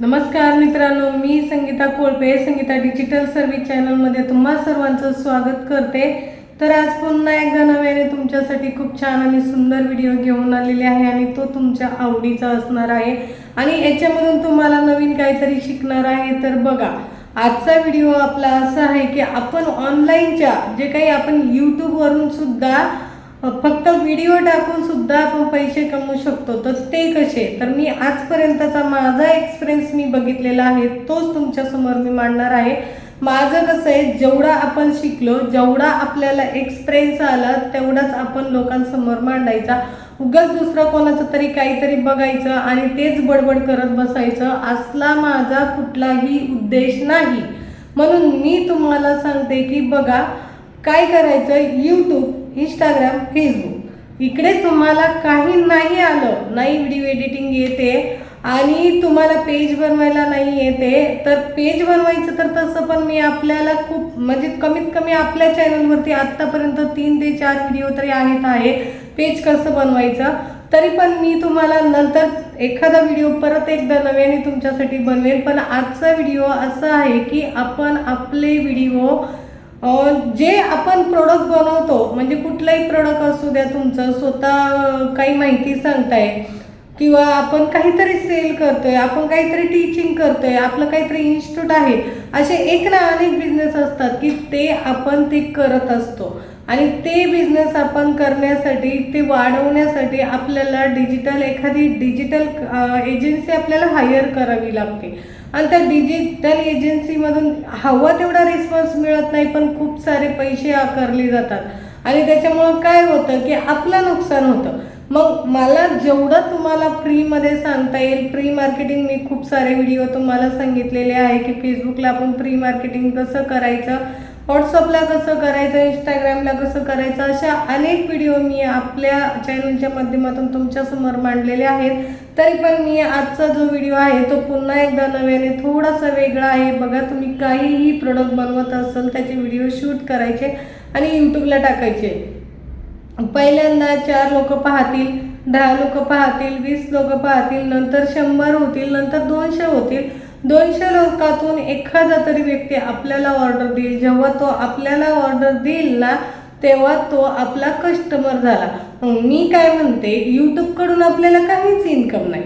नमस्कार मित्रांनो मी संगीता कोळपे संगीता डिजिटल सर्व्हिस चॅनलमध्ये तुम्हा सर्वांचं स्वागत करते. तर आज पुन्हा एकदा नव्याने तुमच्यासाठी खूप छान आणि सुंदर व्हिडिओ घेऊन आलेले आहे आणि तो तुमच्या आवडीचा असणार आहे. आणि याच्यामधून तुम्हाला नवीन काहीतरी शिकणार आहे तर बघा. आजचा व्हिडिओ आपला असा आहे की आपण ऑनलाईनच्या जे काही आपण यूट्यूबवरून सुद्धा फक्त व्हिडिओ टाकून सुद्धा आपण पैसे कमवू शकतो. तर ते कसे? तर मी आजपर्यंतचा माझा एक्सपिरियन्स मी बघितलेला आहे तोच तुमच्यासमोर मी मांडणार आहे. माझं कसं आहे जेवढा आपण शिकलो जेवढा आपल्याला एक्सपिरियन्स आला तेवढाच आपण लोकांसमोर मांडायचा. उगाच दुसरं कोणाचं तरी काहीतरी बघायचं आणि तेच बडबड करत बसायचं असला माझा कुठलाही उद्देश नाही. म्हणून मी तुम्हाला सांगते की बघा काय करायचं? यूट्यूब इंस्टाग्राम फेसबुक इकडे तुम्हाला काही नाही आलं नाही व्हिडिओ एडिटिंग येते आणि तुम्हाला पेज बनवायला नाही येते तर पेज बनवायचं तर तसं पण मी आपल्याला खूप म्हणजे कमीत कमी आपल्या चॅनलवरती आत्तापर्यंत तीन ते चार व्हिडिओ तरी आहेत आहे. पेज कसं बनवायचं? तरी पण मी तुम्हाला नंतर एखादा व्हिडिओ परत एकदा नव्याने तुमच्यासाठी बनवेल पण आजचा व्हिडिओ असा आहे की आपण आपले व्हिडिओ जे आपण प्रोडक्ट बनवतो म्हणजे कुठलाही प्रोडक्ट असू द्या तुमचं स्वतः काही माहिती सांगताय किंवा आपण काहीतरी सेल करतोय आपण काहीतरी टीचिंग करतोय आपलं काहीतरी इन्स्टिट्यूट आहे असे एक ना अनेक बिझनेस असतात की ते आपण ते करत असतो. आणि ते बिझनेस आपण करण्यासाठी ते वाढवण्यासाठी आपल्याला डिजिटल एखादी डिजिटल एजन्सी आपल्याला हायर करावी लागते. आणि त्या डिजिटल एजन्सीमधून हवा तेवढा रिस्पॉन्स मिळत नाही पण खूप सारे पैसे आकारले जातात. आणि त्याच्यामुळं काय होतं की आपलं नुकसान होतं. मग मला जेवढं तुम्हाला फ्रीमध्ये सांगता येईल प्री मार्केटिंग मी खूप सारे व्हिडिओ तुम्हाला सांगितलेले आहे की फेसबुकला आपण प्री मार्केटिंग कसं करायचं व्हॉट्सअपला कसं करायचं इंस्टाग्रामला कसं करायचं अशा अनेक व्हिडिओ मी आपल्या चॅनलच्या माध्यमातून तुमच्यासमोर मांडलेले आहेत. तरी पण मी आजचा जो व्हिडिओ आहे तो पुन्हा एकदा नव्याने थोडासा वेगळा आहे. बघा तुम्ही काहीही प्रोडक्ट बनवत असाल त्याचे व्हिडिओ शूट करायचे आणि यूट्यूबला टाकायचे. पहिल्यांदा चार लोक पाहतील दहा लोक पाहतील वीस लोक पाहतील नंतर शंभर होतील नंतर दोनशे होतील. दोनशे लोकातून एखादा तरी व्यक्ती आपल्याला ऑर्डर देईल. जेव्हा तो आपल्याला ऑर्डर देईल ना तेव्हा तो आपला कस्टमर झाला. मग मी काय म्हणते यूट्यूबकडून आपल्याला काहीच इन्कम नाही.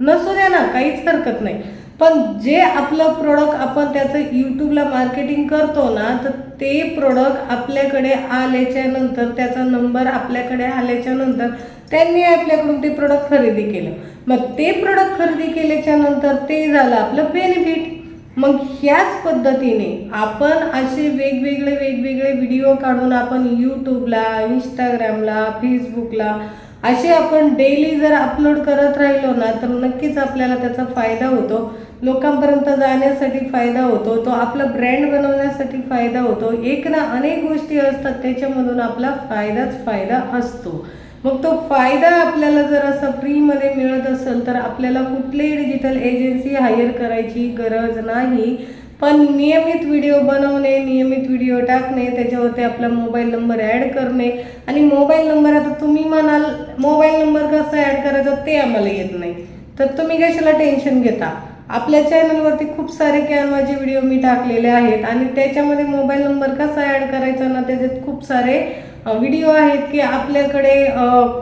नसू द्या ना काहीच हरकत नाही. पण जे आपलं प्रोडक्ट आपण त्याचं यूट्यूबला मार्केटिंग करतो ना तर ते प्रोडक्ट आपल्याकडे आल्याच्यानंतर त्याचा नंबर आपल्याकडे आल्याच्यानंतर त्यांनी आपल्याकडून ते प्रोडक्ट खरेदी केलं. मग ते प्रोडक्ट खरेदी केल्याच्यानंतर ते झालं आपलं बेनिफिट मग ह्याच पद्धतीने आपण असे वेगवेगळे वेगवेगळे व्हिडिओ काढून आपण यूट्यूबला इंस्टाग्रामला फेसबुकला असे आपण डेली जर अपलोड करत राहिलो ना तर नक्कीच आपल्याला त्याचा फायदा होतो. लोकांपर्यंत जाण्यासाठी फायदा होतो तो आपला ब्रँड बनवण्यासाठी फायदा होतो. एक ना अनेक गोष्टी असतात त्याच्यामधून आपला फायदाच फायदा असतो. मग तो फायदा आपल्याला जर असं फ्रीमध्ये मिळत असेल तर आपल्याला कुठलीही डिजिटल एजन्सी हायर करायची गरज नाही. पण नियमित व्हिडिओ बनवणे नियमित व्हिडिओ टाकणे त्याच्यावरती आपला मोबाईल नंबर ॲड करणे. आणि मोबाईल नंबर आता तुम्ही म्हणाल मोबाईल नंबर कसा ॲड करायचा ते आम्हाला येत नाही. तर तुम्ही कशाला टेन्शन घेता? आपल्या चॅनलवरती खूप सारे कॅनवाचे व्हिडिओ मी टाकलेले आहेत. आणि त्याच्यामध्ये मोबाईल नंबर कसा ॲड करायचा ना त्याच्यात खूप सारे व्हिडिओ आहेत की आपल्याकडे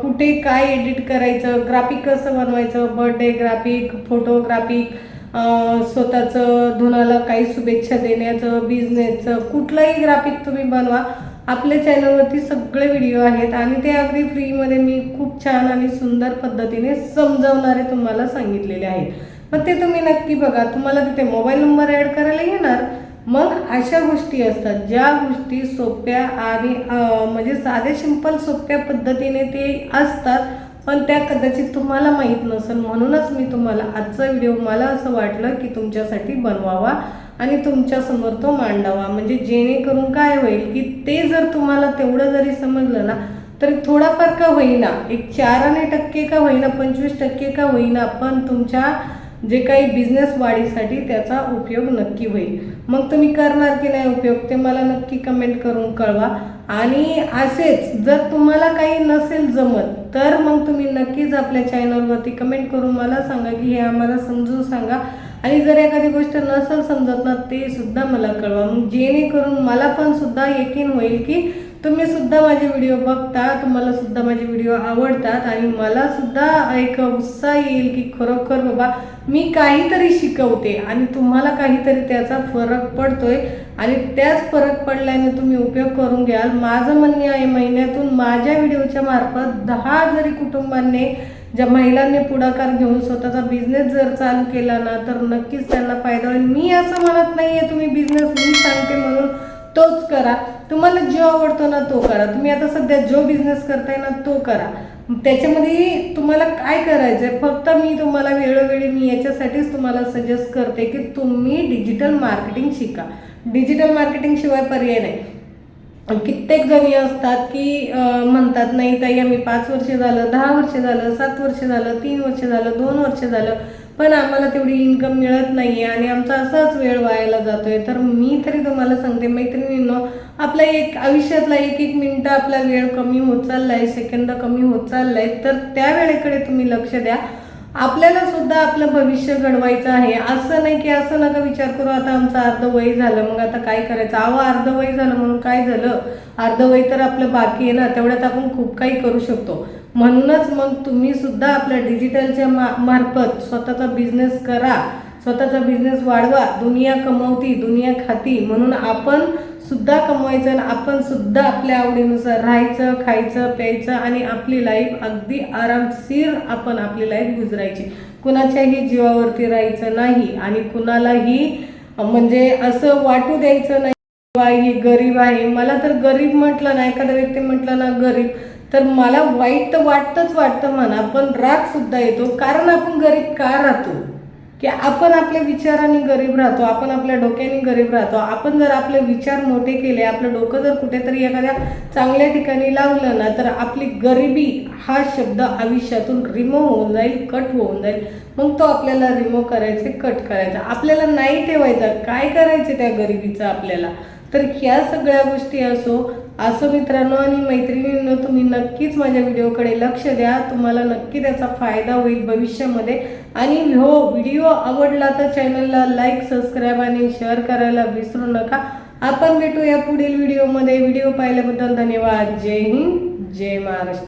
कुठे काय एडिट करायचं ग्राफिक कसं बनवायचं बर्थडे ग्राफिक फोटोग्राफिक स्वतःचं धुनाला काही शुभेच्छा देण्याचं बिझनेसचं कुठलंही ग्राफिक तुम्ही बनवा आपल्या चॅनलवरती सगळे व्हिडिओ आहेत. आणि ते अगदी फ्रीमध्ये मी खूप छान आणि सुंदर पद्धतीने समजवणारे तुम्हाला सांगितलेले आहेत. मग ते तुम्ही नक्की बघा. तुम्हाला तिथे मोबाईल नंबर ॲड करायला येणार. मग अशा गोष्टी असतात. ज्या गोष्टी सोप्या आणि म्हणजे साधे सिंपल सोप्या पद्धतीने ते असतात पण त्या कदाचित तुम्हाला माहीत नसेल. म्हणूनच मी तुम्हाला आजचा व्हिडिओ मला असं वाटलं की तुमच्यासाठी बनवावा आणि तुमच्यासमोर तो मांडावा. म्हणजे जेणेकरून काय होईल की ते जर तुम्हाला तेवढं जरी समजलं ना तरी थोडाफार का होईना एक चाराने टक्के का होईना पंचवीस टक्के का होईना पण तुमच्या जे काही बिझनेस वाढीसाठी त्याचा उपयोग नक्की होईल. मग तुम्ही करणार की नाही उपयोग ते मला नक्की कमेंट करून कळवा. आणि असेच जर तुम्हाला काही नसेल जमत तर मग तुम्ही नक्कीच आपल्या चॅनलवरती कमेंट करून मला सांगा की हे आम्हाला समजून सांगा. आणि जर एखादी गोष्ट नसेल समजत ना ते सुद्धा मला कळवा. मग जेणेकरून मला पण सुद्धा यकीन होईल की तुम्ही सुद्धा माझे व्हिडिओ बघता तुम्हाला सुद्धा माझे व्हिडिओ आवडतात आणि मला सुद्धा एक उत्साह येईल की खरोखर बाबा मी काहीतरी शिकवते आणि तुम्हाला काहीतरी त्याचा फरक पडतोय आणि त्याच फरक पडल्याने तुम्ही उपयोग करून घ्याल. माझं म्हणणे आहे महिन्यातून माझ्या व्हिडिओच्या मार्फत दहा जरी कुटुंबांनी ज्या महिलांनी पुढाकार घेऊन स्वतःचा बिझनेस जर चालू केला ना तर नक्कीच त्यांना फायदा होईल. मी असं म्हणत नाही आहे तुम्ही बिझनेस मी सांगते म्हणून. तोच करा. तुम्हाला जो आवडतो ना तो करा. तुम्ही आता सध्या जो बिझनेस करताय ना तो करा. त्याच्यामध्ये तुम्हाला काय करायचं आहे फक्त मी तुम्हाला वेळोवेळी मी याच्यासाठीच तुम्हाला सजेस्ट करते की तुम्ही डिजिटल मार्केटिंग शिका. डिजिटल मार्केटिंग शिवाय पर्याय नाही. कित्येक जणी असतात की म्हणतात नाही ताई आम्ही पाच वर्ष झालं दहा वर्ष झालं सात वर्ष झालं तीन वर्ष झालं दोन वर्ष झालं. पण आम्हाला तेवढी इन्कम मिळत नाहीये आणि आमचा असाच वेळ वायाला जातोय. तर मी तरी तुम्हाला सांगते मैत्रिणींनो आपला एक आयुष्यातला एक एक मिनटं आपला वेळ कमी होत चाललाय सेकंद कमी होत चाललाय. तर त्या वेळेकडे तुम्ही लक्ष द्या. आपल्याला सुद्धा आपलं भविष्य घडवायचं आहे. असं नाही की असं नका विचार करू आता आमचं अर्ध वय झालं मग आता काय करायचं? अहो अर्ध वय झालं म्हणून काय झालं? अर्ध वय तर आपलं बाकी आहे ना तेवढ्यात आपण खूप काही करू शकतो. म्हणूनच मग तुम्ही सुद्धा आपल्या डिजिटलच्या मा मार्फत स्वतःचा बिझनेस करा स्वतःचा बिझनेस वाढवा दुनिया कमवती दुनिया खाती म्हणून आपण सुद्धा कमवायचं आणि आपण सुद्धा आपल्या आवडीनुसार राहायचं खायचं प्यायचं आणि आपली लाईफ अगदी आरामशीर आपण आपली लाईफ गुजरायची. कुणाच्याही जीवावरती राहायचं नाही आणि कुणालाही म्हणजे असं वाटू द्यायचं नाही किंवा ही गरीब आहे. मला तर गरीब म्हटलं ना एखादा व्यक्ती म्हटलं ना गरीब. तर मला वाईट तर वाटतंच वाटतं म्हणा पण राग सुद्धा येतो. कारण आपण गरीब का राहतो? की आपण आपल्या विचाराने गरीब राहतो आपण आपल्या डोक्याने गरीब राहतो. आपण जर आपले विचार मोठे केले आपलं डोकं जर कुठेतरी एखाद्या चांगल्या ठिकाणी लावलं ना तर आपली गरिबी हा शब्द आयुष्यातून रिमूव्ह होऊन जाईल कट होऊन जाईल. मग तो आपल्याला रिमूव्ह करायचे कट करायचा. आपल्याला नाही ठेवायचा. काय करायचे त्या गरिबीचं आपल्याला? तर ह्या सगळ्या गोष्टी असो असं मित्रांनो आणि मैत्रिणींनो तुम्ही नक्कीच माझ्या व्हिडिओकडे लक्ष द्या. तुम्हाला नक्की त्याचा फायदा होईल भविष्यामध्ये. आणि हो व्हिडिओ आवडला तर चॅनलला लाईक सबस्क्राईब आणि शेअर करायला विसरू नका. आपण भेटूया पुढील व्हिडिओमध्ये. व्हिडिओ पाहिल्याबद्दल धन्यवाद. जय हिंद. जय महाराष्ट्र.